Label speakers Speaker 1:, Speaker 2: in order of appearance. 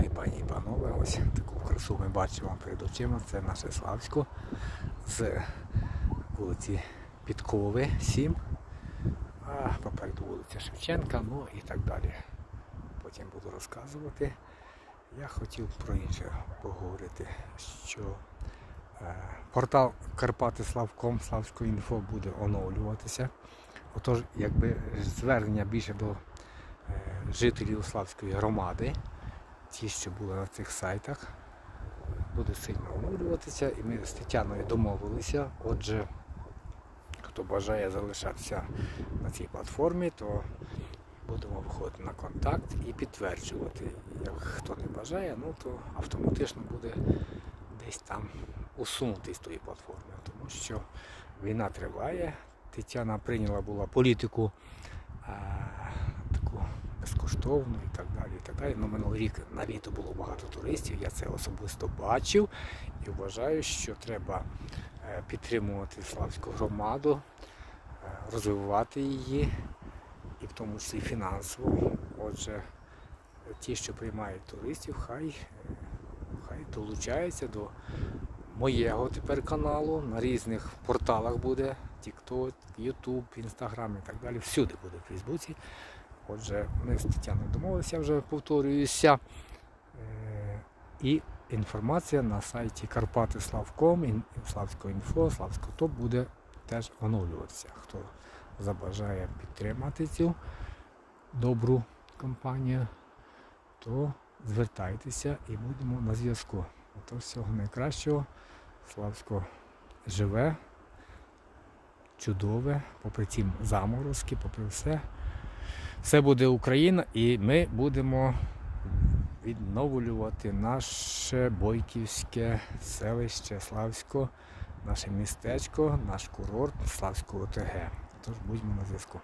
Speaker 1: день, пані і панове. Ось таку красу ми бачимо перед очима. Це наше Славсько з вулиці Підкови 7, а попереду вулиця Шевченка, ну і так далі. Потім буду розказувати. Я хотів про інше поговорити, що е, портал Карпати Славком, інфо буде оновлюватися. Отож, якби звернення більше до е, жителів Славської громади, ті, що були на цих сайтах, буде сильно оновлюватися. І ми з Тетяною домовилися. Отже, хто бажає залишатися на цій платформі, то будемо виходити на контакт і підтверджувати. Як хто не бажає, ну то автоматично буде десь там усунутий з тої платформи, тому що війна триває. Тетяна прийняла була політику безкоштовну і так далі. І так далі. Ну, минулий рік на літо було багато туристів, я це особисто бачив і вважаю, що треба е, підтримувати славську громаду, е, розвивати її, і в тому числі фінансово. Отже, ті, що приймають туристів, хай, е, хай долучаються до моєго тепер каналу. На різних порталах буде TikTok, YouTube, Instagram і так далі. Всюди буде в Фейсбуці. Отже, ми з Тетяною домовилися, вже повторююся. Е, І інформація на сайті Карпати Славком, Славського інфо, Славського ТОП буде теж оновлюватися. Хто забажає підтримати цю добру компанію, то звертайтеся і будемо на зв'язку. Ото всього найкращого. Славсько живе, чудове, попри ті заморозки, попри все. Все буде Україна, і ми будемо відновлювати наше бойківське селище Славсько, наше містечко, наш курорт Славського ОТГ. Тож будьмо на зв'язку.